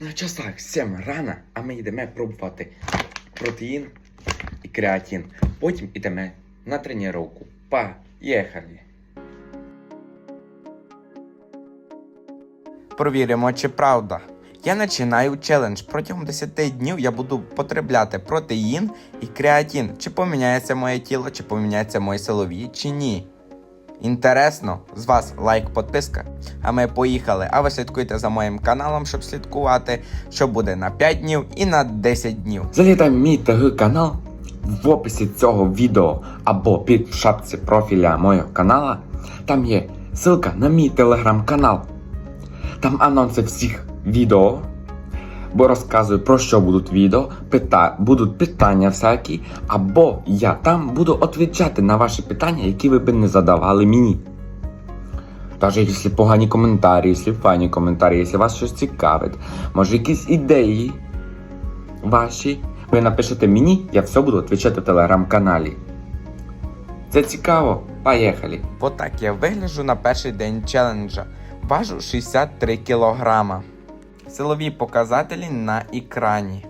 На часах 7 рано, а ми йдемо пробувати протеїн і креатин. Потім йдемо на тренування. Поїхали! Провіримо, чи правда. Я починаю челендж. Протягом 10 днів я буду потребляти протеїн і креатин. Чи поміняється моє тіло, чи поміняється мої силові, чи ні. Інтересно, з вас лайк, підписка. А ми поїхали. А ви слідкуйте за моїм каналом, щоб слідкувати, що буде на 5 днів і на 10 днів. Залітай мій ТГ канал в описі цього відео або під шапці профіля мого канала. Там є ссылка на мій телеграм-канал. Там анонси всіх відео. Бо розказую про що будуть відео, пита... будуть питання всякі, або я там буду відповідати на ваші питання, які ви б не задавали мені. Навіть якщо погані коментарі, якщо фані коментарі, якщо вас щось цікавить, може якісь ідеї ваші, ви напишете мені, я все буду відповідати в телеграм-каналі. Це цікаво. Поїхали. Отак я вигляджу на перший день челенджа. Важу 63 кілограма. Силові показателі на екрані.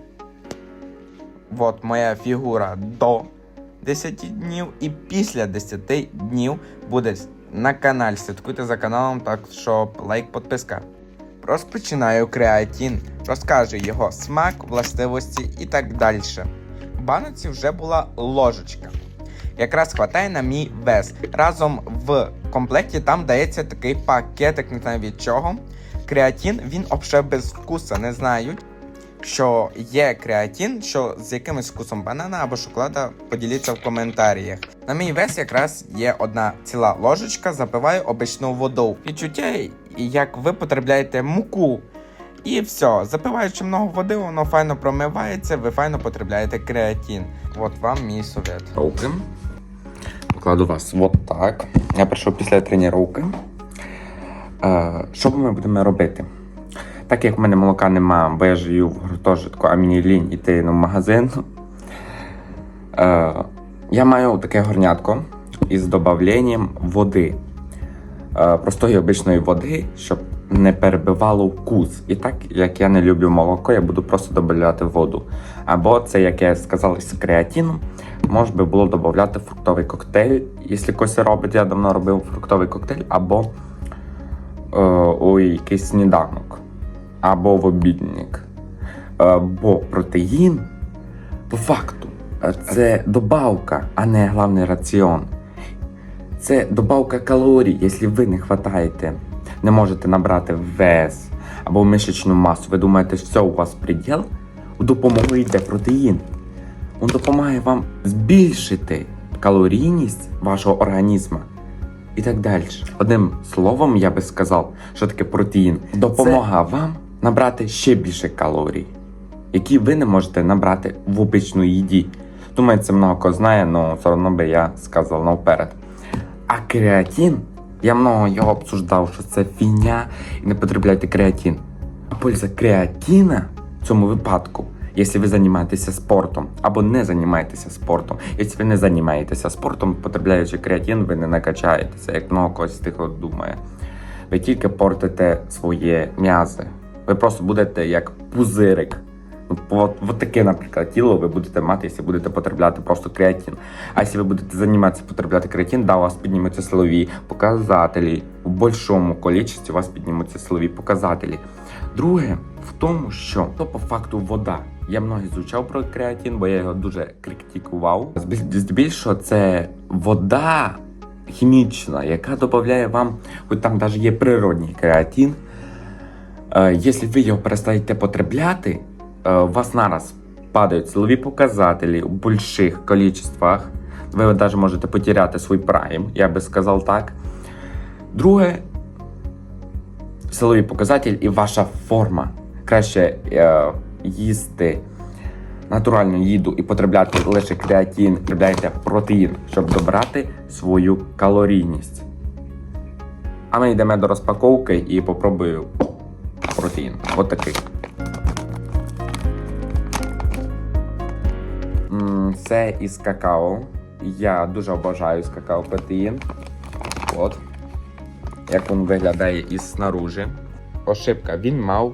От моя фігура до 10 днів і після 10 днів буде на каналі. Слідкуйте за каналом, так що лайк, підписка. Розпочинаю креатин, розкажу його смак, властивості і так далі. В баноці вже була ложечка. Якраз хватає на мій вес. Разом в комплекті там дається такий пакетик, не знаю від чого. Креатин він взагалі без вкуса. Не знають, що є креатин, що з якимось вкусом банана або шоколада поділіться в коментарях. На мій вес якраз є одна ціла ложечка, запиваю обичну водою. Відчуття, як ви потребляєте муку. І все, запиваючи много води, воно файно промивається, ви файно потребляєте креатин. От вам мій совет. Руки. Покладу вас от так. Я прийшов після тренування. Е, що ми будемо робити? Так як в мене молока нема, бо я живу в гуртожитку, а мені лінь іти в магазин. Е, я маю таке горнятко із додавленням води. Е, простої обичної води, щоб не перебивало вкус. І так як я не люблю молоко, я буду просто додавати воду. Або це, як я сказав, з креатином, можна би було додати фруктовий коктейль. Якщо хтось робить, я давно робив фруктовий коктейль, або у якийсь сніданок, або в обідник. Е, бо протеїн, по факту, е, це добавка, а не головний раціон. Це добавка калорій, якщо ви не хватаєте, не можете набрати вес або мишечну масу. Ви думаєте, що все у вас приділ? У допомогу йде протеїн. Він допомагає вам збільшити калорійність вашого організму і так далі. Одним словом, я би сказав, що таке протеїн допомагає вам набрати ще більше калорій, які ви не можете набрати в обичній їді. Думаю, це много хто знає, але все одно би я сказав наперед. А креатин, я много його обсуждав, що це фігня і не потребляйте креатин. А польза креатина в цьому випадку, якщо ви займаєтеся спортом або не займаєтеся спортом. Якщо ви не займаєтеся спортом, потребляючи креатин, ви не накачаєтеся, як много когось з тих думає. Ви тільки портите своє м'язи. Ви просто будете як пузирик. От, от таке, наприклад, тіло ви будете мати, якщо будете потребляти просто креатин. А якщо ви будете займатися потребляти креатин, да, у вас піднімуться силові показателі. У більшому кількості у вас піднімуться силові показателі. Друге, в тому, що то по факту вода. Я много звучав про креатин, бо я його дуже критикував. Здебільшого це вода хімічна, яка додає вам, хоч там навіть є природний креатин. Е, Якщо ви його перестаєте потребляти, е, у вас нараз падають силові показателі у більших кількостях. Ви навіть можете потеряти свій прайм, я би сказав так. Друге, силові показателі і ваша форма. Краще е, їсти натуральну їду і потребляти лише креатин, потребляйте протеїн, щоб добрати свою калорійність. А ми йдемо до розпаковки і попробую протеїн. От такий. Це із какао. Я дуже обожаю з какао протеїн. От. Як він виглядає із снаружи. Ошибка, він мав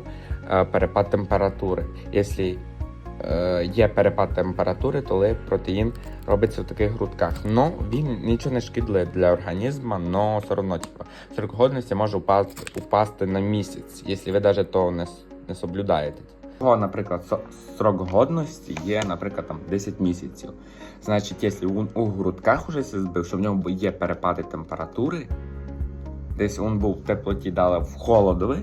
перепад температури. Якщо е, є перепад температури, то протеїн робиться в таких грудках. Ну, він нічого не шкідливий для організму, але все одно типу, срок годності може упасти, упасти на місяць, якщо ви навіть того не, не соблюдаєте. Його, наприклад, срок годності є, наприклад, там 10 місяців. Значить, якщо він у грудках уже збив, що в нього є перепади температури, десь він був в теплоті, дали в холодові,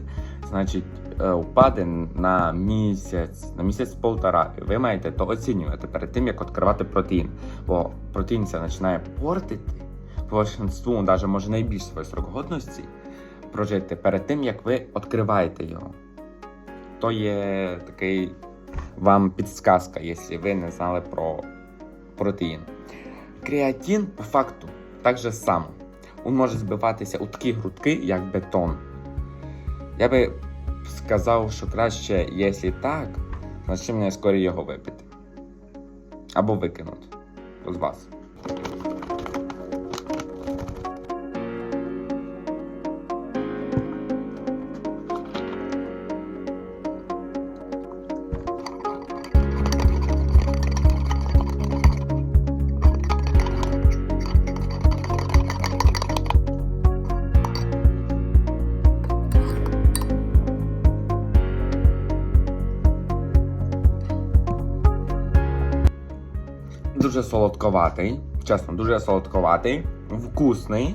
значить, е, впаде на місяць, на місяць-полтора. Ви маєте то оцінювати перед тим, як відкривати протеїн. Бо протеїн це починає портити, по навіть може найбільш свій срок годності прожити перед тим, як ви відкриваєте його. То є такий вам підсказка, якщо ви не знали про протеїн. Креатин, по факту, так же само. Він може збиватися у такі грудки, як бетон. Я би сказав, що краще, якщо так, значить мені скоріше його випити. Або викинути. З вас. Дуже солодковатий. Чесно, дуже солодковатий. Вкусний.